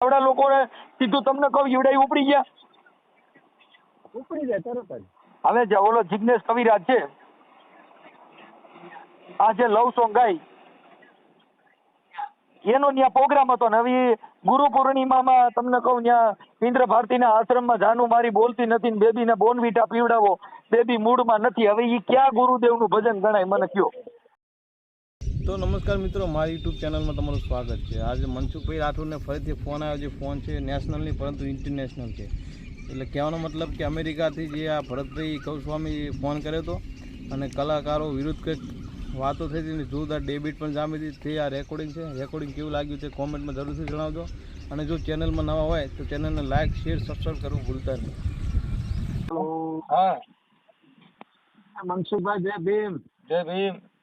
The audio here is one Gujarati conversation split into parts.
આવડા લોકોને સીધું તમને કહું ઈવડાઈ ઉપડી ગયા. ઉપડી જાય તરત જ. હવે જે ઓલો જિજ્ઞેશ કવિરાજ છે આ જે લવ સોંગ ગાય એનો ત્યાં પ્રોગ્રામ હતો ને હવે ગુરુ પૂર્ણિમામાં તમને કહું ત્યાં ઇન્દ્ર ભારતીના આશ્રમમાં જાનુ મારી બોલતી નથી ને બેબીને બોનવીટા પીવડાવો બેબી મૂડમાં નથી. હવે એ ક્યાં ગુરુદેવનું ભજન ગણાય મને કયો? તો નમસ્કાર મિત્રો મારી યુટ્યુબ ચેનલમાં તમારું સ્વાગત છે. આજે મનસુખભાઈ રાઠોડને ફરીથી ફોન આવ્યો જે ફોન છે નેશનલ નહીં પરંતુ ઇન્ટરનેશનલ છે. એટલે કહેવાનો મતલબ કે અમેરિકાથી જે આ ભરતભાઈ કૌસ્વામી ફોન કર્યો હતો અને કલાકારો વિરુદ્ધ કંઈક વાતો થઈ હતી જોરદાર ડેબિટ પણ જામી હતી. તે આ રેકોર્ડિંગ છે. રેકોર્ડિંગ કેવું લાગ્યું છે કોમેન્ટમાં જરૂરથી જણાવજો. અને જો ચેનલમાં નવા હોય તો ચેનલને લાઇક શેર સબસ્ક્રાઈબ કરવું ભૂલતા નહીં. હા. મનસુખભાઈ જય ભીમ. જય ભીમ.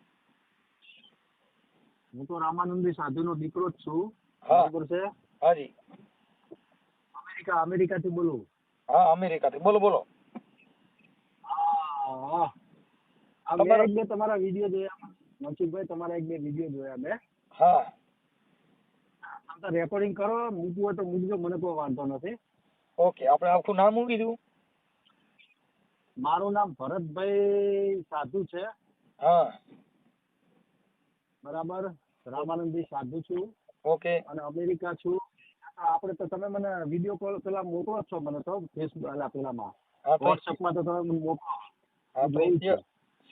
હું તો રામાનંદી સાધુનો દીકરો જ છું. બરાબર છે? હાજી. અમેરિકા અમેરિકાથી બોલું. હા અમેરિકાથી. બોલો બોલો. હા મેં તમારા- એક બે તમારા વીડિયો જોયા. મનસુખભાઈ તમારા એક બે વીડિયો જોયા મેં. હા. રેકોર્ડિંગ કરો. મૂકવું હોય તો મૂકજો. મને કોઈ વાંધો નથી. ઓકે આપણે આખું નામ મૂકી દઉં. મારું નામ ભરતભાઈ સાધુ છે. હા. બરાબર? રામાનંદી સાધુ છું. ઓકે. અને અમેરિકા છું. આપણે તો તમે મને વીડિયો કોલ પેલા મોકલો છો મને તો ફેસબુક એટલે પેલામાં. હા તો વોટ્સઅપમાં તો તમે મને મોકલો.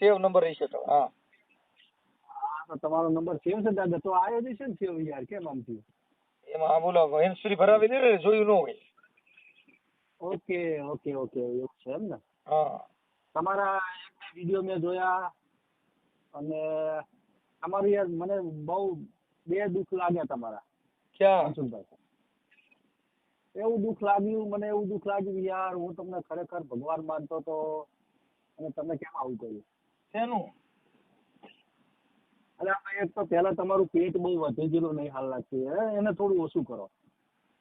સેવ નંબર રહેશે તો હા. તો તમારો નંબર સેવ છે દાદા તો આયો જ છે ને સેવ યાર કેમ આમ થયું? એમાં હા બોલો હેન્ડસ્ફ્રી ભરાવી દે ને જોયું ન હોય. ઓકે ઓકે ઓકે એવું છે એમ ને? હા. તમારા એક વીડિયો મેં જોયા અને તમારું યાર મને બહુ બે દુઃખ લાગ્યા તમારા. ક્યાં? એવું દુઃખ લાગ્યું મને એવું દુઃખ લાગ્યું યાર હું તમને ખરેખર ભગવાન માનતો હતો અને તમે કેમ આવું કર્યું? શેનું? અરે એક તો પહેલા તમારું પેટ બહુ વધી ગયેલું નહીં હાલ લાગતું હે? એને થોડું ઓછું કરો.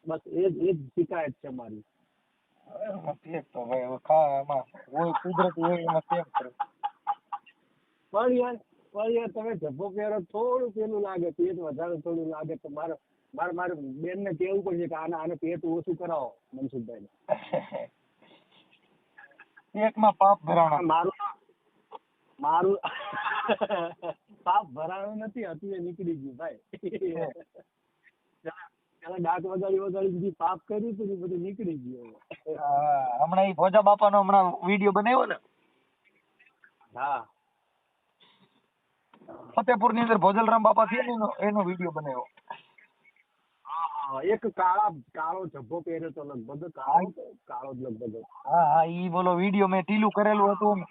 બસ એ જ એ જ શિકાયત છે મારી. પેટ તો ભાઈ ખા એમાં હોય કુદરતી હોય એમાં કેમ કરે. પણ યાર પણ યાર તમે જબ્બો પહેરો થોડું પેલું લાગે પેટ વધારે થોડું લાગે તો મારે મારે મારે બેનને કેવું પડશે કે આને આને પેટ ઓછું કરાવો મનસુખભાઈને. પેટમાં પાપ ભરાણા. મારું મારું પાપ ભરાણું નથી હતું એ નીકળી ગયું ભાઈ. પેલા પેલા દાંત વગાડી વગાડી બધી પાપ કર્યું હતું બધું નીકળી ગયું હમણાં એ ભોજા બાપાનો હમણાં વીડિયો બનાવ્યો ને? હા. ફતેપુરની અંદર ભોજલરામ બાપા છે એનો એનો વીડિયો બનાવ્યો. એક કાળા કાળો જબ્બો પહેર્યો તો લગભગ કાળો કાળો જ લગભગ હા હા ઈ બોલો વીડિયો મેં ટીલું કરેલું હતું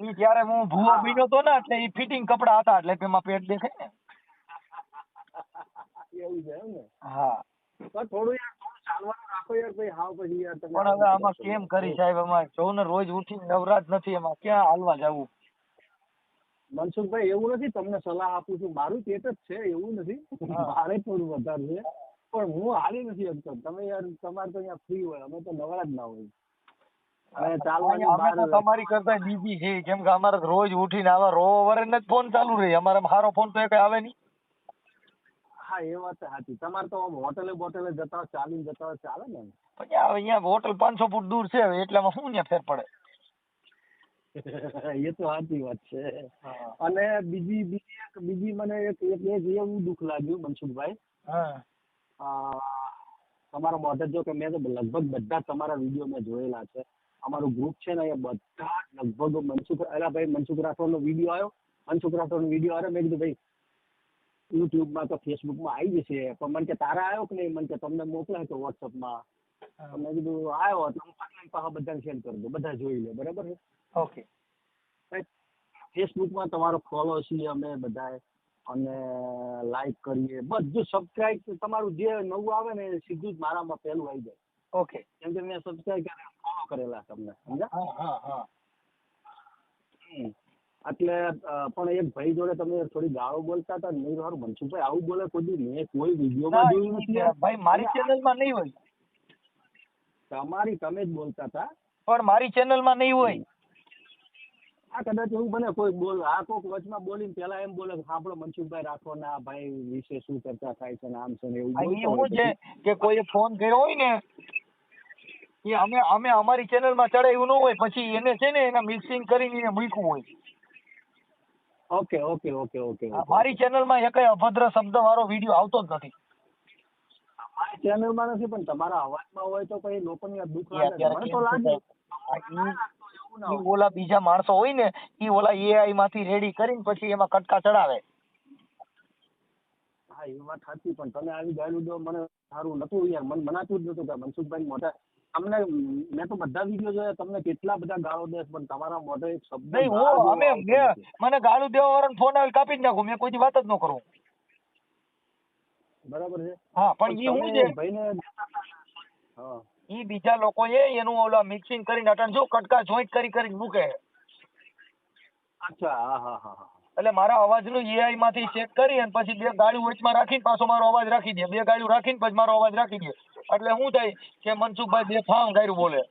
ઈ ત્યારે હું ભૂવો બીનો તો ને એટલે ઈ ફિટિંગ કપડા હતા એટલે એમાં પેટ દેખાય ને. એવું છે એમ ને? હા. પણ થોડું યાર ચાલવાનું રાખો યાર ભાઈ હાવ પછી યાર તમે પણ હવે આમાં કેમ કરી સાહેબ અમારે જોઉં ને રોજ ઉઠીને નવરાત નથી એમાં ક્યાં હાલવા જવું? મનસુખભાઈ એવું નથી તમને સલાહ આપું છું. મારું પેટ જ છે એવું નથી. મારે થોડું વધારે છે. પણ હું હાલી નથી શકતો તમે યાર તમારે તો અહીંયા ફ્રી હોય. અમે તો નવરા જ ના હોય તમારી કરતા બીજી છે કેમ કે અમારે રોજ ઉઠીને આવા રો વરે જ ફોન ચાલુ રહે. અમારે મારો ફોન તો કઈ આવે નહીં. હા એ વાત સાચી. તમારે તો હોટેલે બોટેલે જતા ચાલીને જતા ચાલે ને પછી અહીંયા હોટલ પાંચસો ફૂટ દૂર છે એટલામાં શું ત્યાં ફેર પડે? એ તો સાચી વાત છે. અને બીજી બીજી એક બીજી મને એક એક એક એવું દુઃખ લાગ્યું મનસુખભાઈ. તમારો મોઢે જો કે મેં તો લગભગ બધા તમારા વીડિયો મેં જોયેલા છે. અમારું ગ્રુપ છે ને એ બધા લગભગ મનસુખ અલા ભાઈ મનસુખ રાઠોડનો વીડિયો આવ્યો. મનસુખ રાઠોડનો વીડિયો આવ્યો મેં કીધું ભાઈ યુટ્યુબમાં તો ફેસબુકમાં આવી જશે. પણ મને કે તારા આવ્યો કે નહીં? મને કે તમને મોકલાય તો વોટ્સઅપમાં તો મેં કીધું આવ્યો એટલે હું પાછા પાછા બધાને સેન્ડ કરી દઉં બધા જોઈ લે બરાબર છે? ઓકે ફેસબુકમાં તમારો ફોલો છીએ અમે બધાએ અને લાઈક કરીએ બધું સબસ્ક્રાઇબ તમારું જે નવું આવે ને એ સીધું જ મારામાં પહેલું આવી જાય. ઓકે કેમ કે મેં સબસ્ક્રાઇબ કરે ફોલો કરેલા તમને સમજા. એટલે પણ એક ભાઈ જોડે તમે થોડી ગાળો બોલતા હતા નહીં સારું મનસુખભાઈ આવું બોલે કોઈ મેં કોઈ વિડીયોમાં જોયું નથી ભાઈ મારી ચેનલમાં નહીં હોય. તમારી તમે જ બોલતા હતા પણ મારી ચેનલમાં નહીં હોય. આ કદાચ એવું બને કોઈ બોલ આ કોક વચમાં બોલીને પેલા એમ બોલે સાંભળો મનસુખભાઈ રાખો ના ભાઈ વિશે શું ચર્ચા થાય છે ને આમ છે ને એવું હોય છે. કે કોઈએ ફોન કર્યો હોય ને એ અમે અમે અમારી ચેનલમાં ચડાવ્યું ન હોય પછી એને છે ને એના મિક્સિંગ કરીને એને મૂક્યું હોય. ઓકે ઓકે ઓકે ઓકે મારી ચેનલમાં એકય અભદ્ર શબ્દ વાળો વીડિયો આવતો જ નથી. મારી ચેનલમાં નથી પણ તમારા અવાજમાં હોય તો પછી લોકોને દુઃખ લાગે મને તો ઓલા બીજા માણસો હોય ને એ ઓલા એઆઈ માંથી રેડી કરીને પછી એમાં કટકા ચડાવે. હા એ વાત સાચી પણ તમે આવી ગાયલું દો મને સારું નતું યાર. મને મનાતું જ નતું કે મનસુખભાઈ મોઢા તમને મેં તો બધા વીડિયો જોયા તમને કેટલા બધા ગાળો દે પણ તમારા મોઢે એક શબ્દ નહીં હું અમે મેં મને ગાળું દેવા વાળાને ફોન આવી કાપી જ નાખું મેં કોઈ વાત જ ન કરું. બરાબર છે? હા પણ ઈ હું છે. ભાઈને હા. ઈ બીજા લોકોએ એનું ઓલા મિક્સિંગ કરીને અટણ જો કટકા જોઈન્ટ કરી કરી મૂકે. અચ્છા હા હા હા એટલે મારા અવાજનું એઆઈ માંથી ચેક કરી અને પછી બે ગાળું વચમાં રાખીને પાછો મારો અવાજ રાખી દે. બે ગાડી રાખીને પછી મારો અવાજ રાખી દે. એટલે શું થાય કે મનસુખભાઈ બે ફામ ગાયરું બોલે.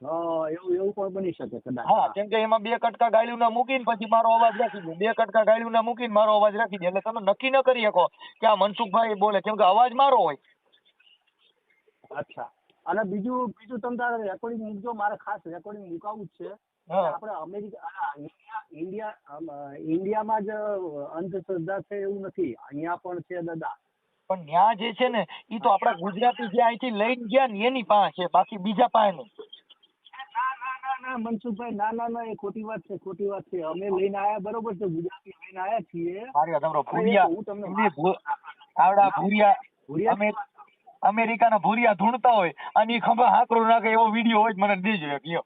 એવું એવું પણ બની શકે કદાચ. હા કેમ કે એમાં બે કટકા ગાળ્યું ના મૂકીને પછી મારો અવાજ રાખી દે બે કટકા ગાળ્યું ના મૂકીને મારો અવાજ રાખી દે એટલે તમે નક્કી ન કરી શકો કે આ મનસુખભાઈ બોલે. કેમ કે અવાજ મારો હોય. અચ્છા. અને બીજું બીજું તમે તારે રેકોર્ડિંગ મૂકજો. મારે ખાસ રેકોર્ડિંગ મુકાવવું જ છે. આપણે અમેરિકા ઇન્ડિયા ઇન્ડિયામાં જ અંધશ્રદ્ધા છે એવું નથી. અહીંયા પણ છે દાદા. પણ ન્યા જે છે ને એ તો આપણા ગુજરાતી જે અહીંથી લઈને ગયા ને એની પાસે છે. બાકી બીજા પાસે નહીં ના મનસુખભાઈ ના ના ના એ ખોટી વાત છે ખોટી વાત છે. અમે લઈને આયા બરોબર છે ગુજરાતી લઈને આયા છીએ. મારી વાત ભૂરિયા હું તમને આવડા ભૂરિયા ભૂરિયા? અમે અમેરિકાના ભૂરિયા ધૂણતા હોય અને ઈ ખંભા હાકરો નાખે એવો વીડિયો હોય મને દેજો એક લ્યો.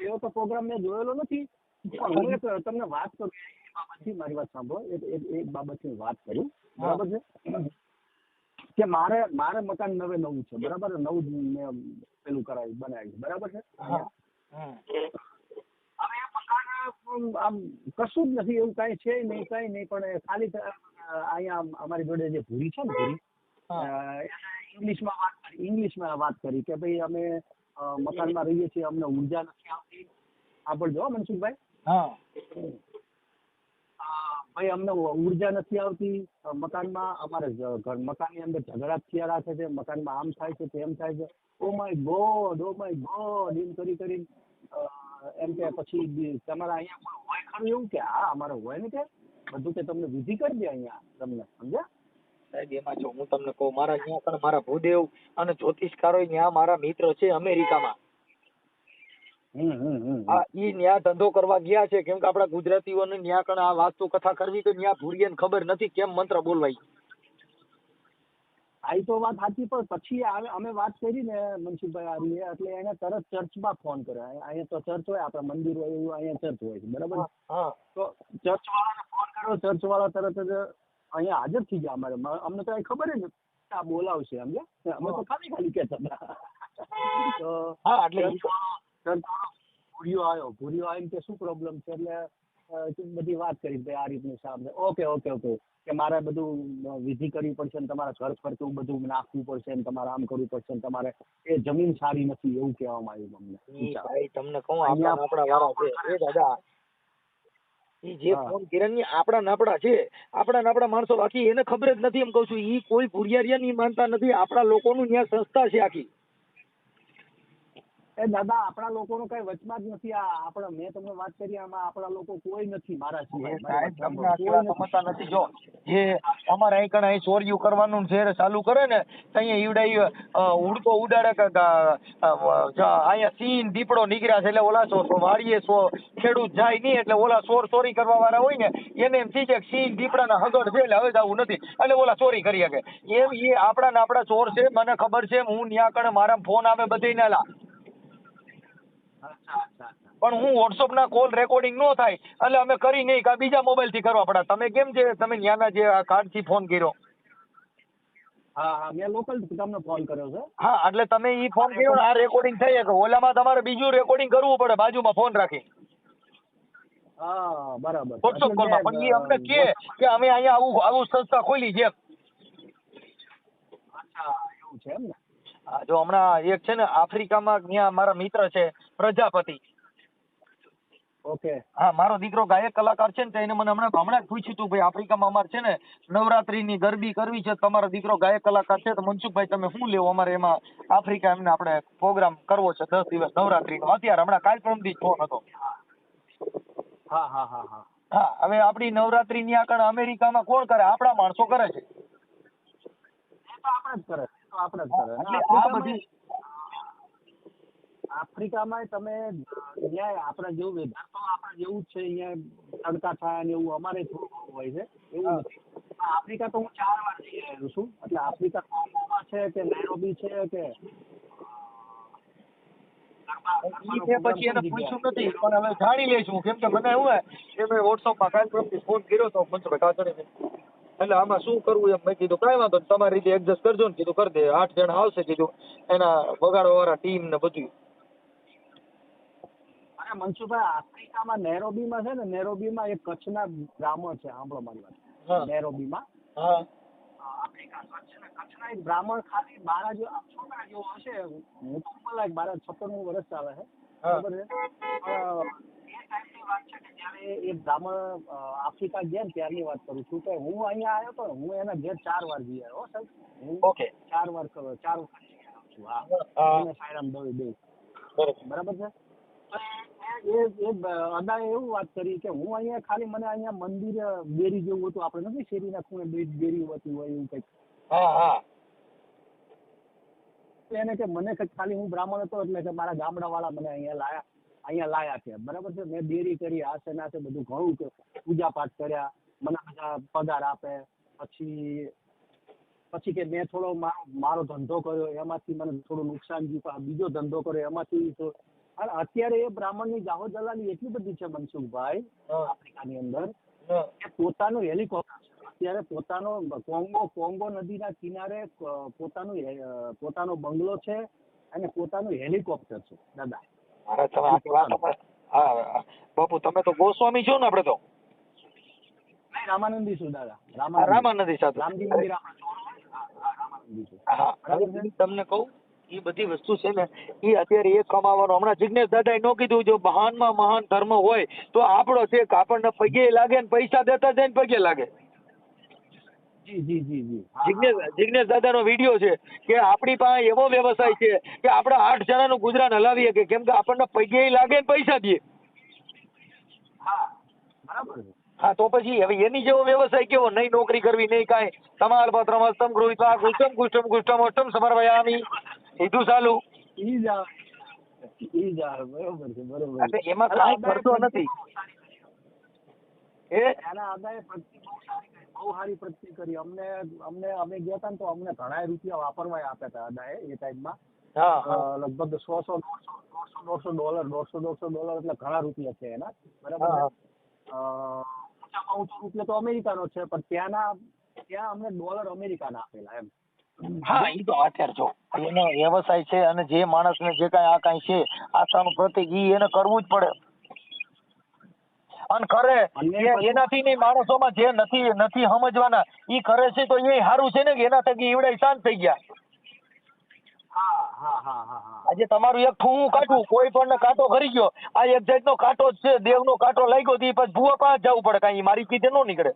એવો તો પ્રોગ્રામ મેં જોયેલો નથી. પણ તમને વાત કરું. એ બાબતથી મારી વાત સાંભળો. એક બાબતની વાત કરું. બરાબર છે? કે મારે મારે મકાન નવે નવું છે. બરાબર? નવું મેં પેલું કરાવ્યું બનાવ્યું. બરાબર છે? હવે મકાન આમ કશું જ નથી. એવું કાંઈ છે નહીં કાંઈ નહીં. પણ ખાલી અહીંયા અમારી જોડે જે ભૂરી છે ને ભૂરી. ઇંગ્લિશમાં વાત કરી ઇંગ્લિશમાં વાત કરી કે ભાઈ અમે મકાનમાં રહીએ છીએ અમને ઊર્જા નથી આવતી. સાંભળજો હો મનસુખભાઈ. હા. ભાઈ, અમને ઊર્જા નથી આવતી. મકાનમાં અમારે મકાનની અંદર ઝઘડા થયા રાખે છે. મકાનમાં આમ થાય છે, તેમ થાય છે. Oh my God, oh my God, એમ કરી કરી એમ કે પછી તમારા અહીંયા કોઈ હોય ખરું એવું કે, હા, અમારે હોય ને કે બધું કે તમને વિધિ કરી દે અહીંયા, તમને, સમજ્યા? સાહેબ, એમાં જો હું તમને કહું, મારા ત્યાં પણ મારા ભૂદેવ અને જ્યોતિષકારો ત્યાં મારા મિત્ર છે અમેરિકામાં. આ ઈ ન્યા ધંધો કરવા ગયા છે. કેમ કે આપણા ગુજરાતીઓને ન્યા કણ આ વાસ્તુ કથા કરવી તો ન્યા ભૂરિયાને ખબર નથી કેમ મંત્ર બોલવાય. આ તો વાત સાચી પણ પછી અમે વાત કરી ને મનસુખભાઈ આરીએ એટલે એને તરત ચર્ચમાં ફોન કર્યો. અહીંયા તો ચર્ચ હોય આપણે મંદિર હોય એવું અહીંયા ચર્ચ હોય છે બરાબર? હા તો ચર્ચ વાળાને ફોન કર્યો ચર્ચ વાળા તરત જ અહીંયા હાજર થઈ ગયા અમારે. અમને તો ખબર જ નથી આ બોલાવશે સમજ્યા? અમે તો ખાલી ખાલી કહેતા હતા. તો હા એટલે ભૂરિયો આવ્યો. ભૂર્યો આવીને કે શું પ્રોબ્લેમ છે? એટલે બધી વાત કરી ભાઈ આ રીતનું સામે ઓકે ઓકે ઓકે. કે મારે બધું વિધિ કરવી પડશે ને તમારા ઘર ફરતું બધું નાખવું પડશે ને તમારે આમ કરવું પડશે ને તમારે એ જમીન સારી નથી એવું કહેવામાં આવ્યું અમને ભાઈ તમને કહું આપણા આપણા વાળા છે. એ દાદા જે ફોન કર્યા ને આપણા નાપડા છે. આપણા નાપડા માણસો બાકી એને ખબર જ નથી એમ કહું છું. ઈ કોઈ ભુરિયારિયા ની માનતા નથી. આપણા લોકોનું ત્યાં સંસ્થા છે આખી. એ દાદા આપણા લોકોનો કઈ વચમાં જ નથી આ. આપણા મેં તમને વાત કરી આમાં આપણા લોકો કોઈ નથી મારા સમજતા નથી. જો જે અમારે અહીં કણે ચોર્યું કરવાનું જ્યારે ચાલુ કરે ને અહીંયા ઈવડાઈ અ, ઉડતો ઉડાડે કે અહીંયા સીન દીપડો નીકળ્યા છે એટલે ઓલા સો વાડીએ સો ખેડૂત જાય નહીં એટલે ઓલા ચોર ચોરી કરવા વાળા હોય ને એને એમ થઈ જાય કે સિંહ દીપડાના હગડ છે એટલે હવે જવું નથી. એટલે ઓલા ચોરી કરી શકે. એમ એ આપણા ને આપણા ચોર છે મને ખબર છે હું ન્યા કણે મારા ફોન આવે બધે ના લા અચ્છા અચ્છા અચ્છા પણ હું વોટ્સઅપ ના કોલ રેકોર્ડિંગ નો થાય એટલે અમે કરી નહીં કે બીજા મોબાઈલથી કરવા પડે. તમે કેમ છે તમે ન્યાના જે આ કાર્ડથી ફોન કર્યો? હા હા. મેં લોકલ તમને ફોન કર્યો છે. હા એટલે તમે ઈ ફોન કર્યો આ રેકોર્ડિંગ થઈ કે ઓલામાં તમારે બીજું રેકોર્ડિંગ કરવું પડે બાજુમાં ફોન રાખી. હા બરાબર. કોલમાં પણ ઈ અમને કે કે અમે અહીંયા આવું આવું સંસ્થા ખોલી છે. અચ્છા એવું છે એમ ને? જો હમણાં એક છે ને આફ્રિકામાં ત્યાં મારા મિત્ર છે પ્રજાપતિ. ઓકે. હા મારો દીકરો ગાયક કલાકાર છે ને તો એને મને હમણાં હમણાં જ પૂછ્યું હતું ભાઈ આફ્રિકામાં અમારે છે ને નવરાત્રીની ગરબી કરવી છે તમારો દીકરો ગાયક કલાકાર છે? તો મનસુખભાઈ તમે શું લેવો? અમારે એમાં આફ્રિકા એમને આપણે પ્રોગ્રામ કરવો છે દસ દિવસ નવરાત્રીનો. અત્યારે હમણાં કાલ પરમદી જ ફોન હતો. હા હા હા હા. હા હવે આપણી નવરાત્રી ની આગળ અમેરિકામાં કોણ કરે? આપણા માણસો કરે છે. આપણે જ કરે આપણે જ કરે. આ બધી આફ્રિકામાં તમે અહીંયા આપણા જેવું વેધર તો આપણા જેવું જ છે અહીંયા તડકા થાય ને એવું અમારે થોડું હોય છે એવું નથી. આફ્રિકા તો હું ચાર વાર જઈ આવ્યો છું. એટલે આફ્રિકા કોંગોમાં છે કે નાયરોબી છે કે પછી એને પૂછ્યું નથી પણ હવે જાણી લઈશું. કેમ કે મને હું એ મેં વોટ્સઅપમાં પરમદી ફોન કર્યો તો એટલે આમાં શું કરવું એમ મેં કીધું કાંઈ વાંધો તમારી રીતે એડજસ્ટ કરજો ને કીધું કરી દે. આઠ જણા આવશે કીધું એના વગાડવા વાળા ટીમ ને બધું અને મનસુભાઈ આફ્રિકામાં નેરોબીમાં છે ને નેરોબીમાં એક કચ્છના બ્રાહ્મણ છે સાંભળો મારી વાત. નેરોબીમાં. આફ્રિકા કચ્છ કચ્છના એક બ્રાહ્મણ ખાલી બારા જેવો છોકરા જેવો હશે. હું તો ઉંમર લાયક બારા છપ્પનમું વર્ષ ચાલે છે. હા. છે? એ ટાઈમની વાત છે કે જ્યારે એ બ્રાહ્મણ આફ્રિકા ગયા ત્યારની વાત કરું છું. કે હું અહીંયા આવ્યો તો હું એના ઘેર ચાર વાર જઈ આવ્યો હો સાહેબ. હું ઓકે. ચાર વાર કરો ચાર વખત જઈ આવ્યો છું હા. સાયરામ દવે બરાબર છે? એ એ અદાએ એવું વાત કરી કે હું અહીંયા ખાલી મને અહીંયા મંદિર બેરી જેવું હતું. આપણે નથી શેરીના ખૂણે બેરી હોતી હોય એવું કંઈક. હા હા. એને કે મને ખાલી હું બ્રાહ્મણ હતો એટલે કે મારા ગામડા વાળા મને અહીંયા લાયા અહીંયા લાયા છે. બરાબર છે? મેં બેરી કરી આશે નાશે બધું ઘણું પૂજા પાઠ કર્યા મને બધા પગાર આપે. પછી પછી કે મેં થોડો મારો ધંધો કર્યો એમાંથી મને થોડું નુકસાન થયું બીજો ધંધો કર્યો એમાંથી અને અત્યારે એ બ્રાહ્મણની જાહો દલાલી એટલી બધી છે મનસુખભાઈ આફ્રિકાની અંદર કે પોતાનું હેલિકોપ્ટર અત્યારે પોતાનો કોંગો કોંગો નદીના કિનારે પોતાનું પોતાનો બંગલો છે અને પોતાનું હેલિકોપ્ટર છે. દાદા. અરે તમે આ વાત હા. બાપુ તમે તો ગોસ્વામી છો ને આપણે તો? રામાનંદી છું દાદા. રામાનંદી સાથે. રામજી મંદિર તમને કહું? એ બધી વસ્તુ છે ને એ અત્યારે એ કમાવાનો. હમણાં જિજ્ઞેશ દાદાએ નો કીધું જો મહાનમાં મહાન ધર્મ હોય તો આપણો છે આપણને પગે લાગે ને પૈસા દેતા જાય ને પગે લાગે. જિજ્ઞેશ દાદાનો વીડિયો છે કે આપણી પાસે એવો વ્યવસાય છે કે આપણે આઠ જણાનું ગુજરાન હલાવીએ કે કેમ કે આપણને પગે લાગે ને પૈસા દે. હા બરાબર. હા તો પછી હવે એની જેવો વ્યવસાય કેવો? નહીં નોકરી કરવી નહીં કાંઈ. તમાલપત્રમ હસ્તમ ગૃહીત્વા ગુષ્ટમ ગુષ્ટમ ગુષ્ટમ અષ્ટમ સમર્પયામિ સીધું ચાલુ. ઈ જ ઈ જ બરોબર છે બરોબર એટલે એમાં કાંઈ આદાએ નથી. બહુ સારી કરી. એ એના આદાએ બહુ સારી કરી બહુ સારી પ્રતિ કરી. અમને અમને અમે ગયા હતા ને તો અમને ઘણા રૂપિયા વાપરવા આપ્યા હતા અદાએ એ ટાઈમમાં. લગભગ સો સો દોઢસો દોઢસો દોઢસો ડોલર દોઢસો દોઢસો ડોલર એટલે ઘણા રૂપિયા છે એના. બરાબર ઊંચો રૂપિયા તો અમેરિકાનો છે પણ ત્યાંના ત્યાં અમને ડોલર અમેરિકાના આપેલા એમ. હા એ તો અત્યારે જો એનો વ્યવસાય છે અને જે માણસને જે કાંઈ આ કાંઈ છે આસ્થાનું પ્રતિક ઈ એને કરવું જ પડે. અને કરે એનાથી ને માણસોમાં જે નથી નથી સમજવાના ઈ કરે છે તો એ સારું છે ને કે એના થકી ઈવડે શાંત થઈ ગયા. હા હા હા હા હા. આજે તમારું એક ઠું કાઢવું કોઈ પણ ને કાંટો કરી ગયો. આ એક જાતનો કાંટો જ છે દેવનો કાંટો લાગ્યો તો પછી ભૂવા પાસે જવું પડે કાંઈ મારી કીધે નો નીકળે.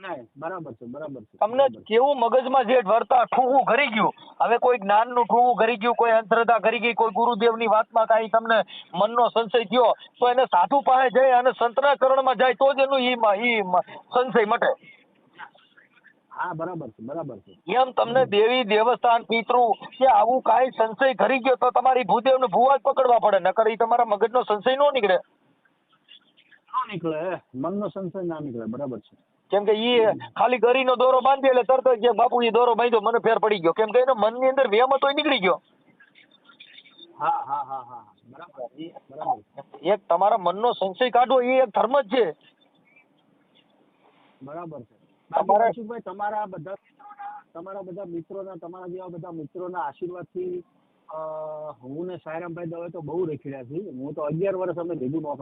બરાબર છે બરાબર છે તમને કેવું મગજમાં જે વર્તા ઠું કરી ગયું? હવે કોઈ જ્ઞાનનું ઠું કરી ગયું કોઈ અંતરતા કરી ગઈ કોઈ ગુરુદેવની વાતમાં કાંઈ તમને મનનો સંશય થયો તો એને સાધુ પાસે જાય અને સંતના ચરણમાં જાય તો જ એનું ઈ ઈ સંશય મટે. હા બરાબર છે બરાબર છે. એમ તમને દેવી દેવસ્થાન પિતૃ કે આવું કાંઈ સંશય ઘરી ગયો તો તમારી ભૂદેવને ભૂવા જ પકડવા પડે નકર ઈ તમારા મગજનો સંશય નો નીકળે. ન નીકળે મનનો સંશય ના નીકળે બરાબર છે. કેમ કે ઈ ખાલી ગરીનો દોરો બાંધ્યો એટલે તરત જ બાપુ ઈ દોરો બાંધ્યો મને ફેર પડી ગયો. કેમ કે એનો મનની અંદર વેમ હતો નીકળી ગયો. હા હા હા હા. બરાબર. છે, બરાબર. છે. એક તમારા મનનો સંશય કાઢવો એ એક ધર્મ જ છે. બરાબર છે. તમારા- તમારા બધા તમારા બધા મિત્રોના તમારા જેવા બધા મિત્રોના આશીર્વાદથી હું ને સાયરામભાઈ દવે તો બહુ રખીડ્યા છીએ. હું તો અગિયાર વર્ષ અમે ભેગું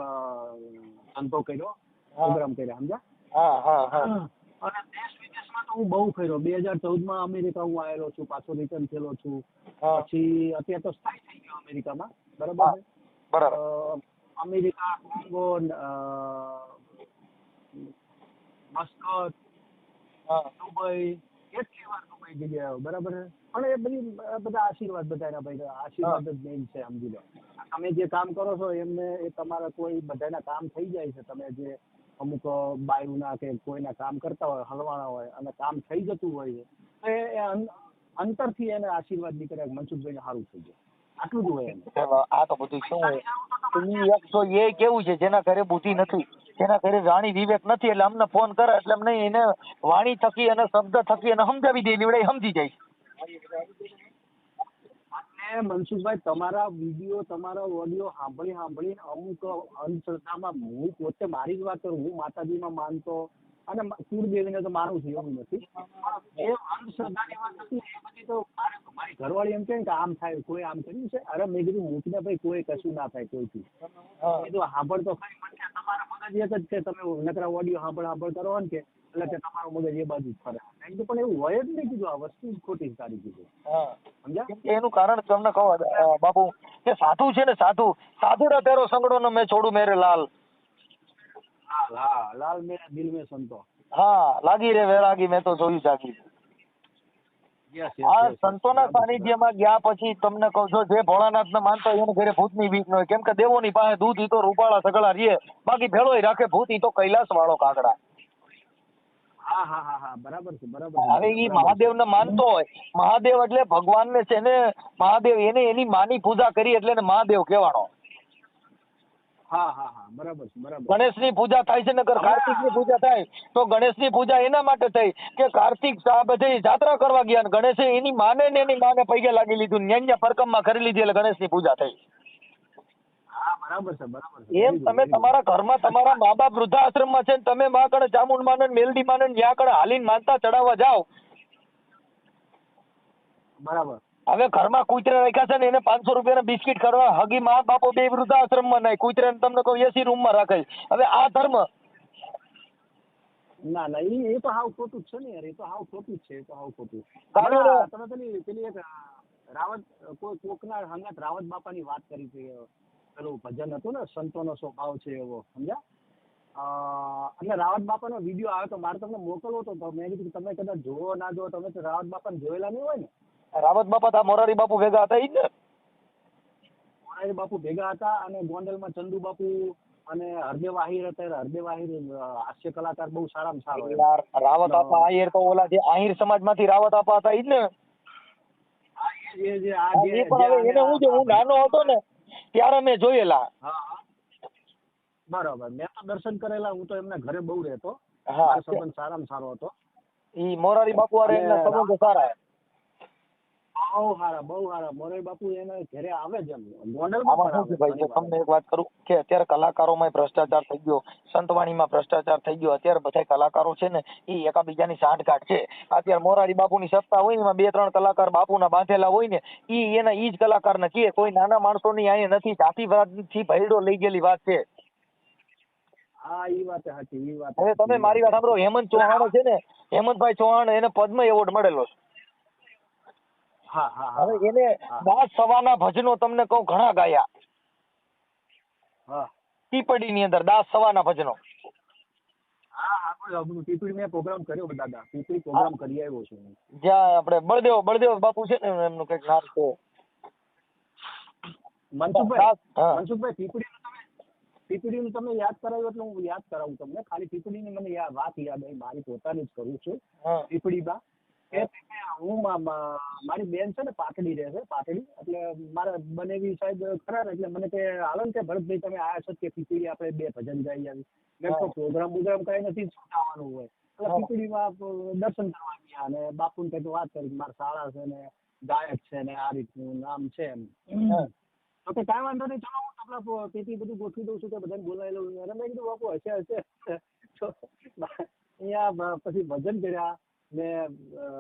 સંતો કર્યો પ્રોગ્રામ કર્યા સમજ્યા? અને દેશ વિદેશમાં તો હું બહુ ફર્યો. બે હજાર ચૌદમાં અમેરિકા હું આવેલો છું પાછો રિટર્ન થયેલો છું. પછી અત્યારે તો સ્થાયી થઈ ગયો અમેરિકામાં. બરાબર. બરાબર. અમેરિકા કોંગો મસ્કત દુબઈ કેટલી વાર દુબઈ જઈ આવ્યો. બરાબર? પણ એ બધી બધા આશીર્વાદ બધાના ભાઈ આશીર્વાદ જ મેઇન છે સમજી લો. તમે જે કામ કરો છો એમને એ તમારા કોઈ બધાના કામ થઈ જાય છે. તમે જે અમુક બાયુના કે કોઈના કામ કરતા હોય, હલવાના હોય અને કામ થઈ જતું હોય છે એ અંતરથી એને આશીર્વાદ નીકળે મનસુખભાઈને સારું થઈ જાય. આટલું જ હોય આ તો બધું શું હોય? એક તો એ કેવું છે, જેના ઘરે બુદ્ધિ નથી, જેના ઘરે વાણી વિવેક નથી, એટલે અમને ફોન કરે, એટલે અમને એને વાણી થકી અને શબ્દ થકી અને સમજાવી દે, એટલે સમજી જાય. અને મનસુખભાઈ તમારા વીડિયો તમારા ઓડિયો સાંભળી સાંભળીને અમુક અંધશ્રદ્ધામાં હું પોતે મારી જ વાત કરું હું માતાજીમાં માનતો અને મ- કુળદેવીને તો મારું છું એવું નથી. એ અંધશ્રદ્ધાની વાત હતી એ બધી તો મારી ઘરવાળી એમ કે આમ થાય કોઈ આમ કર્યું છે? અરે મેં કીધું મૂકને ભાઈ કોઈ કશું ના થાય કોઈથી. સાંભળ તો ખરી પણ તમારા મગજ એક જ છે તમે નકરા ઓડિયો સાંભળ સાંભળ કરો ને કે એટલે કે તમારું મગજ એ બાજુ જ ફરે. મેં કીધું પણ એવું હોય જ નહીં કીધું આ વસ્તુ જ ખોટી સારી કીધું સમજ્યા? એનું કારણ તમને કહો બાપુ કે સાધુ છે ને સાધુ સાધુ ના તેરો સંગડો ને મેં છોડું મેરે લાલ. લાલ હા લાલ મેરા દિલ મેં સંતો. હા લાગી રે વેરાગી મેં તો જોયું જાગી. આ સંતોના સાનિધ્યમાં ગયા પછી તમને કહું છો જે ભોળાનાથ ને માનતો એને ઘરે ભૂતની બીક ન હોય. કેમ કે દેવોની પાસે દૂધ ઈ તો રૂપાળા સગળા રીએ. બાકી ભેળો રાખે ભૂત ઈ તો કૈલાસ વાળો કાગડા. હા હા હા હા બરાબર છે બરાબર હવે ઈ મહાદેવ માનતો હોય. મહાદેવ એટલે ભગવાન ને છે ને મહાદેવ એને એની માની પૂજા કરી એટલે એને મહાદેવ કહેવાનો. હા હા હા બરાબર છે બરાબર છે. ગણેશની પૂજા થાય છે નગર કાર્તિકની પૂજા થાય તો ગણેશની પૂજા એના માટે થઈ કે કાર્તિક આ બધી જાત્રા કરવા ગયા ને ગણેશે એની માને ને એની માને પૈગે લાગી લીધું ન્યાન્યા પરકમમાં કરી લીધી એટલે ગણેશની પૂજા થઈ હા બરાબર છે બરાબર છે એમ તમે તમારા ઘરમાં તમારા મા બાપ વૃદ્ધાશ્રમમાં છે ને તમે માં કણે ચામુંડ માને મેલડી માને જ્યાં કણે હાલીને માનતા ચડાવવા જાઓ. બરાબર. હવે ઘરમાં કૂતરા રાખ્યા છે ને એને પાંચસો રૂપિયાના બિસ્કિટ કરવા હગી મા બાપો બે વૃદ્ધાશ્રમમાં નહીં કૂતરાને તમને કહું એસી રૂમમાં રાખે હવે આ ધર્મ. ના ના એ એ તો હાવ ખોટું છે ને યાર. એ તો હાવ ખોટું છે એ તો હાવ ખોટું. તમે પેલી પેલી એક રાવત કોઈ કોકના હંગાત રાવત બાપાની વાત કરી હતી પેલું ભજન હતું ને સંતોનો સ્વભાવ છે એવો સમજ્યા? અને રાવત બાપાનો વીડિયો આવ્યો તો મારે તમને મોકલવો તો મેં કીધું તમે કદાચ જોવો ના જોવો તમે તો રાવત બાપાને જોયેલા નહીં હોય ને? રાવત બાપા તા મોરારી બાપુ ભેગા હતા ઈ જ ને? મોરારી બાપુ ભેગા હતા અને ગોંડલમાં ચંદુ બાપુ અને હરદેવ આહિર હતા. હરદેવ આહિર હાસ્ય કલાકાર બહુ સારામાં સારો યાર રાવત આપા આહિર તો ઓલા જે આહિર સમાજમાંથી રાવત આપા હતા ઈ જ ને? એ જે- જે આ જે- જે એને હું છે હું નાનો હતો ને ત્યારે મેં જોયેલા. બરાબર. મેં તો દર્શન કરેલા હું તો એમના ઘરે બહુ રહેતો. હા. સંબંધ સારામાં સારો હતો. ઈ મોરારી બાપુ વાળા એમના સંબંધો સારા. બહુ સારા બહુ સારા મોરારી બાપુ એના ઘરે આવે છે એમ. ગોંડલમાં આમાં પણ શું છે ભાઈ? આવે જો ઘણી વાર. તમને એક વાત કરું કે અત્યારે કલાકારોમાં ભ્રષ્ટાચાર થઈ ગયો. સંતવાણીમાં ભ્રષ્ટાચાર થઈ ગયો. અત્યારે બધા કલાકારો છે ને એ એકાબીજાની સાંઠગાંઠ છે. અત્યારે મોરારી બાપુની સત્તા હોય ને એમાં બે ત્રણ કલાકાર બાપુના બાંધેલા હોય ને ઈ એના ઈ જ કલાકારને કહે કોઈ નાના માણસોની અહીંયા નથી. જાતિવાદથી ભયડો લઈ ગયેલી વાત છે. હા ઈ વાત સાચી એ વાત હવે તમે મારી વાત સાંભળો. હેમંત ચૌહાણ છે ને હેમંતભાઈ ચૌહાણ એને પદ્મ એવોર્ડ મળેલો છે. હવે એને દાસ સવાના ભજનો તમને કહું ઘણા ગાયા. પીપડી ની અંદર દાસ સવાના ભજનો. હા આપણું આપણું પીપળી મેં પ્રોગ્રામ કર્યો દાદા. પ્રોગ્રામ કરી આવ્યો છું જ્યાં આપણે બળદેવ બળદેવ બાપુ છે ને એમનું કંઈક નામ છે. મનસુખભાઈ. મનસુખભાઈ તમે પીપળીનું તમે યાદ કરાવ્યું એટલે હું યાદ કરાવું તમને. ખાલી પીપળીની મને યા વાત યાદ આવી. મારી પોતાની જ કરું છું. પીપડી બા કે હું મારી બેન છે ને પાટડી રહે છે પાટડી એટલે મારા બનેવી સાહેબ ખરા ને એટલે મને કે હાલો ને કે ભરતભાઈ તમે આયા છો કે ખીચડી આપણે બે ભજન ગાઈ આવી મેં તો પ્રોગ્રામ બોગ્રામ કઈ નથી શું હોય. એટલે ખીચડીમાં દર્શન કરવા ગયા અને બાપુને કઈ વાત કરી મારા શાળા છે ને ગાયક છે ને આ રીતનું નામ છે એમ. તો કે કાંઈ વાંધો નહીં ચલો હું તબલા તેથી બધું ગોઠવી દઉં છું કે બધાને બોલાવી લઉં અને મેં કીધું બાપુ હશે હશે. તો અહીંયા પછી ભજન કર્યા. ને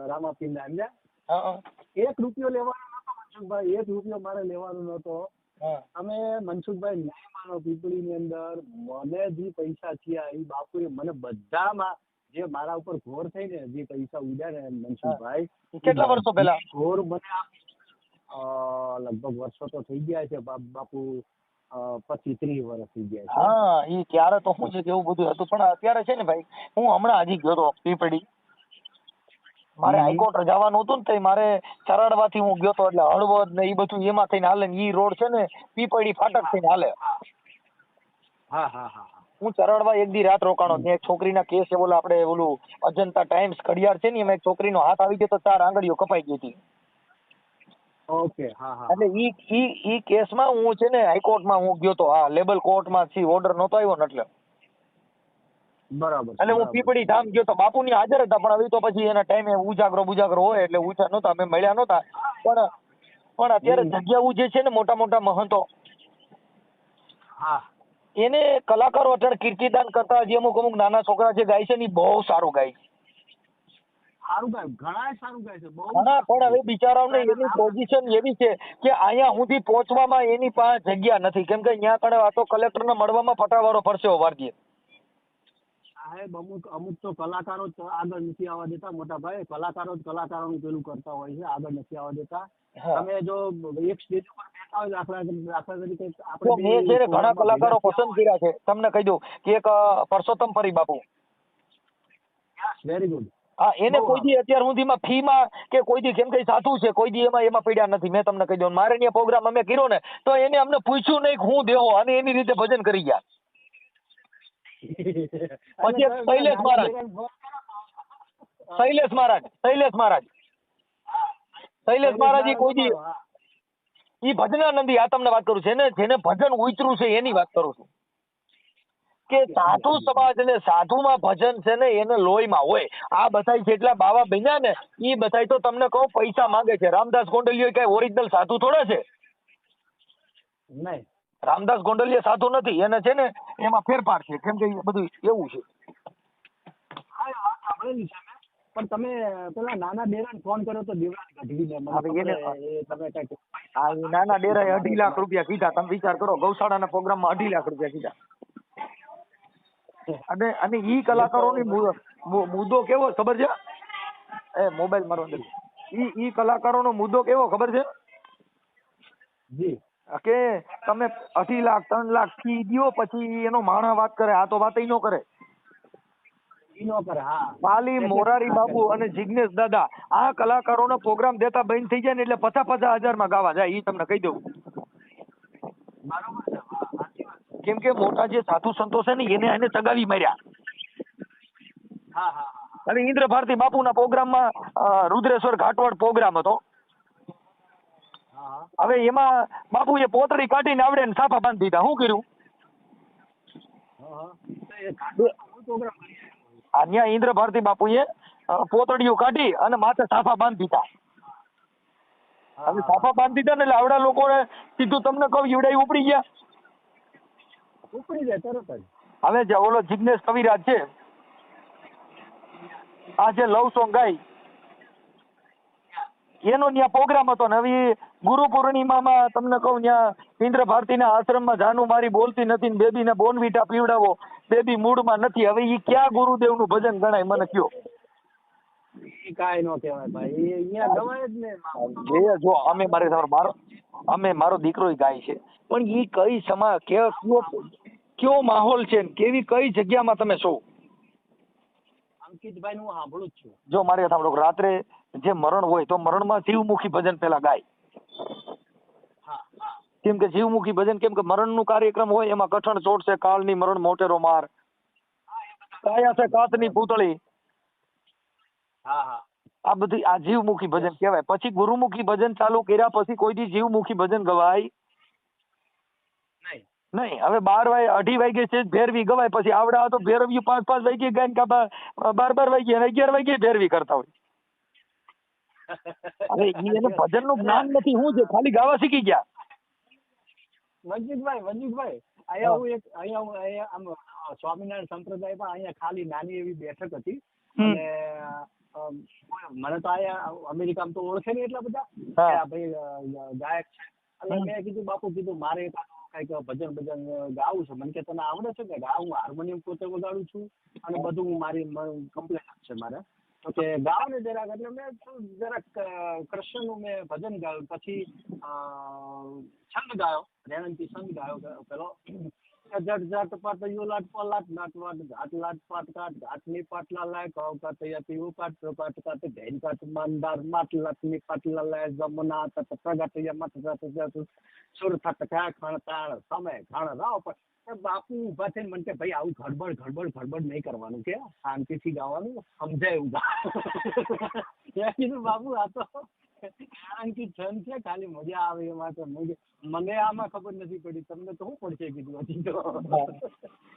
રામાપીરના સમજ્યા? હા, હા. એક રૂપિયો લેવાનો નતો મનસુખભાઈ. એક રૂપિયો મારે લેવાનો નતો. અમે મનસુખભાઈ ન્યાય માનો પીપળીની અંદર મને જે પૈસા થયા એ બાપુએ મને બધામાં જે મારા ઉપર ઘોર થઈ ને જે પૈસા ઉડ્યા ને મનસુખભાઈ કેટલા વર્ષો પહેલા? ઘોર મને લગભગ વર્ષો તો થઈ ગયા છે બાપ- બાપુ પચીસ ત્રીસ વર્ષ થઈ ગયા છે. હા એ ત્યારે તો શું છે કે એવું બધું હતું. પણ અત્યારે છે ને ભાઈ હું હમણાં હજી ગયો તો પીપળી. મારે હાઈકોર્ટ જવાનું હતું ને તો મારે ચરાડવાથી હું ગયો તો એટલે હળવદ ને એ બધું એમાં થઈને હાલે ને ઈ રોડ છે ને પીપળી ફાટક થઈને હાલે. હા હા હા હા. ચરાડવા એક દી રાત રોકાણો ત્યાં એક છોકરીના કેસ એ ઓલા આપણે ઓલું અજંતા ટાઈમ્સ ઘડિયાળ છે ને એમાં એક છોકરીનો હાથ આવી ગયો તો ચાર આંગળીઓ કપાઈ ગઈ હતી. ઓકે હા હા એટલે ઈ ઈ ઈ કેસમાં હું છે ને હાઈકોર્ટમાં હું ગયો તો હા લેબલ કોર્ટમાં થી ઓર્ડર નહોતો આવ્યો ને એટલે. બરાબર એટલે હું. પીપળી ધામ ગયો તો બાપુની હાજર હતા પણ હવે તો પછી એના ટાઈમે ઉજાગરો બુજાગરો હોય એટલે ઉઠા નહોતા અમે મળ્યા નહોતા. પણ પણ અત્યારે જગ્યાઓ જે છે ને મોટા મોટા મહંતો હા. એને કલાકારો અત્યારે કીર્તિદાન કરતા જે અમુક અમુક નાના છોકરા જે ગાય છે ને બહુ સારું ગાય. છે. સારું ગાય ઘણા સારું ગાય છે બહુ ઘણા પણ હવે બિચારાઓને એની પોઝિશન એવી છે કે અહીંયા સુધી પહોંચવામાં એની પાસે જગ્યા નથી. કેમ કે અહીંયા કણે આ તો કલેક્ટરને મળવામાં ફટાવાળો પડશે વારજીએ સાહેબ અમુક અમુક તો કલાકારો જ આગળ નથી આવવા દેતા મોટા ભાઈ. કલાકારો જ કલાકારોનું પેલું કરતા હોય છે આગળ નથી આવવા દેતા. તમે જો એક સ્ટેજ ઉપર બેઠા હોય દાખલા તરીકે- તરીકે આપણે મેં છે ઘણા કલાકારો પસંદ કર્યા છે તમને કહી દઉં કે એક પરસોત્તમ પરી બાપુ. વેરી ગુડ હા એને કોઈ દી અત્યાર સુધીમાં ફીમાં કે કોઈ દી કેમ કઈ ઈ છે કોઈ દી એમાં એમાં પડ્યા નથી મેં તમને કહી દઉં. મારે ત્યાં પ્રોગ્રામ અમે કર્યો ને તો એને અમને પૂછ્યું નહીં હું દેવો અને એની રીતે ભજન કરી ગયા. પછી શૈલેષ મહારાજ. શૈલેષ મહારાજ શૈલેષ મહારાજ. શૈલેષ મહારાજ કોઈ દી ઈ ભજનાનંદી આ તમને વાત કરું છું. જેને જેને ભજન ઉતર્યું છે એની વાત કરું છું. કે સાધુ સમાજ ને સાધુમાં ભજન છે ને એને લોહીમાં હોય. આ બધાય જેટલા બાવા બન્યા ને એ બધાય તો તમને કહું પૈસા માંગે છે. રામદાસ ગોંડલિયો કઈ ઓરિજિનલ સાધુ થોડા છે? નહીં. રામદાસ ગોંડલિયા સાધુ નથી એને છે ને એમાં ફેરફાર છે. કેમ કે બધું એવું છે. પણ તમે પેલા નાના ડેરાને ફોન કર્યો તો દેવરાજ ગઢવીને તમે કંઈક આ નાના ડેરાએ અઢી લાખ રૂપિયા કીધા. તમે વિચાર કરો ગૌશાળાના પ્રોગ્રામમાં અઢી લાખ રૂપિયા કીધા. અને અને ઈ કલાકારોની મુદ્દો કેવો ખબર છે? એ મોબાઈલ મારો અંદર ઈ ઈ કલાકારોનો મુદ્દો કેવો ખબર છે? જી. કે તમે અઢી લાખ ત્રણ લાખ ફી દો પછી એનો માણા વાત કરે આ તો વાત ન કરે. ઈ નો કરે હા. પાલી મોરારી બાબુ અને જિગ્નેશ દાદા આ કલાકારોનો પ્રોગ્રામ દેતા બંધ થઈ જાય ને એટલે પચાસ પચાસ હજારમાં ગાવા જાય એ તમને કહી દઉં. કેમ કે મોટા જે સાધુ સંતો છે ને એને એને ચગાવી માર્યા. હા હા હા અને ઇન્દ્ર ભારતી બાપુના પ્રોગ્રામમાં માં રુદ્રેશ્વર ઘાટવાડ પ્રોગ્રામ હતો. હવે એમાં બાપુએ પોતળી કાઢીને આવડે ને સાફા બાંધી દીધા. શું કર્યું? ન્યા ઇન્દ્ર ભારતી બાપુએ અ, પોતળીઓ કાઢી અને માથે સાફા બાંધી દીધા. હવે સાફા બાંધી દીધા ને એટલે આવડા લોકો સીધું તમને કહું ઈવડાઈ ઉપડી ગયા. ઉપડી જાય તરત જ. હવે જે ઓલો જિગ્નેશ કવિરાજ છે આ જે લવ સોંગ ગાય એનો ત્યાં પ્રોગ્રામ હતો ને હવે ગુરુ પૂર્ણિમામાં તમને કહું ત્યાં ઇન્દ્ર ભારતીના આશ્રમમાં જાનું મારી બોલતી નથી ને બેબીને બોનવીટા પીવડાવો બેબી મૂડમાં નથી. હવે એ ક્યાં ગુરુદેવનું ભજન ગણાય મને કયો? ઈ નો કહેવાય ભાઈ એ અહીંયા ગવાય જ ને. જે જો અમે મારે મારો અમે મારો દીકરો ગાય છે. પણ ઈ કઈ સમા કયો કયો માહોલ છે કેવી કઈ જગ્યામાં તમે છો? અંકિતભાઈ હું સાંભળું જ છું. જો મારે સાંભળો રાત્રે જે મરણ હોય તો મરણમાં શિવમુખી ભજન પેલા ગાય. કેમ કે જીવમુખી ભજન કેમ કે મરણનું કાર્યક્રમ હોય એમાં કઠણ ચોટશે કાળની મરણ મોટેરો માર. કાયા છે કાચની પૂતળી. આ બધી આ જીવમુખી ભજન કહેવાય. પછી ગુરુમુખી ભજન ચાલુ કર્યા પછી કોઈ દી જીવમુખી ભજન ગવાય નહીં. હવે બાર વાગે અઢી વાગે છે ભેરવી ગવાય પછી આવડા તો ભેરવી પાંચ પાંચ વાગે ગાય કા બાર બાર વાગે અને અગિયાર વાગે ભેરવી કરતા હોય. હવે એને ભજનનું જ્ઞાન નથી. હું છે ખાલી ગાવા શીખી ગયા? મનજીતભાઈ મનજીતભાઈ અહીંયા હું. એક અહીંયા હું અહીંયા આમ સ્વામિનારાયણ સંપ્રદાયમાં અહીંયા ખાલી નાની એવી બેઠક હતી. અને મને તો અહીંયા અમેરિકામાં તો ઓળખે નહીં એટલા બધા. ભાઈ ગાયક છે. એટલે મેં કીધું બાપુ કીધું મારે કંઈક ભજન ભજન ગાવું છે. મને કે તને આવડે છે કે? હું હાર્મોનિયમ પોતે વગાડું છું. અને બધું મારી કમ્પ્લેટ છે મારે. કે ગાવ ને એટલે મેં જરાક કૃષ્ણનું મેં ભજન ગાયું. પછી છંદ ગાયો રેણંકી છંદ ગાયો પેલો. જટ જટ પાટ યુ લાટ પલાટ નાટ વાટ, ઘાટ લાટ પાટ કાટ, ઘાટની પાટલા લાય કહો કાટ યા ઉ કાટ કાટ કાટ ઘેન કાટ, મંદાર માટ લાટની પાટલા લાય જમના તત પ્રગટ યા મત જત જત સુર થત કા ખણ, તાણ, સમય, ખણ, રાવ પણ બાપુ ઊભા થઈને મને કે ભાઈ આવું ગડબડ ગડબડ ગડબડ નહીં કરવાનું કે શાંતિથી ગાવાનું સમજાય એવું કીધું બાપુ આ તો આંકી છંદ છે ખાલી મજા આવે એ માટે મને આમાં ખબર નથી પડી તમને તો શું પડશે કીધું હજી તો.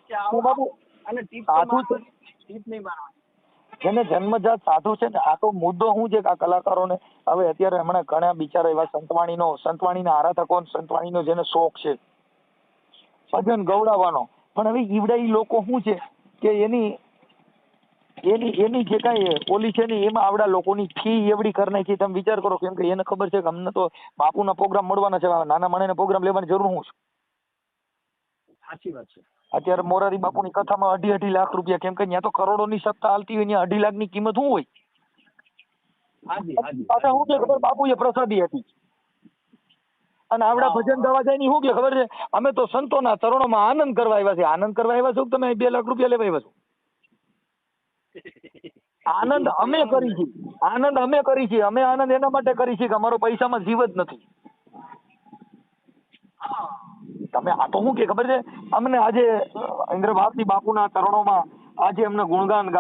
કે આવો બાપુ, અને ટીપ ટીપ નહીં મારવાની જેને જન્મજાત સાધુ છે ને આ તો મુદ્દો શું છે કે આ કલાકારોને હવે અત્યારે હમણાં ઘણા બિચારા એવા સંતવાણીનો સંતવાણીના આરાધકો ને સંતવાણીનો જેને શોખ છે ભજન ગવડાવવાનો. પણ હવે ઈવડાઈ લોકો શું છે કે એની એની એની જે કાંઈ ઓલી છે ને એમાં આવડા લોકોની ફી એવડી કરી નાખી. તમે વિચાર કરો કેમ કે એને ખબર છે કે અમને તો બાપુના પ્રોગ્રામ મળવાના છે નાના માણસને પ્રોગ્રામ લેવાની જરૂર હું છે? સાચી વાત છે. અત્યારે મોરારી બાપુની કથામાં અઢી અઢી લાખ રૂપિયા કેમ કે ત્યાં તો કરોડોની સત્તા હાલતી હોય ત્યાં અઢી લાખની કિંમત શું હોય? પાછા શું કે ખબર? બાપુ એ પ્રસાદી હતી અને આવડા ભજન ગાવા જાય ની શું કે ખબર છે? અમે તો સંતોના ચરણોમાં આનંદ કરવા આવ્યા છે આનંદ કરવા આવ્યા છો તમે બે લાખ રૂપિયા લેવા આવ્યા છો? આનંદ અમે કરી છે આનંદ અમે કરી છે અમે આનંદ એના માટે કરી છે કે અમારો પૈસામાં જીવ જ નથી. તમે આ તો શું કે ખબર છે? અમને આજે ઇન્દ્ર ભારતી બાપુના ચરણોમાં આજે અમને ગુણગાન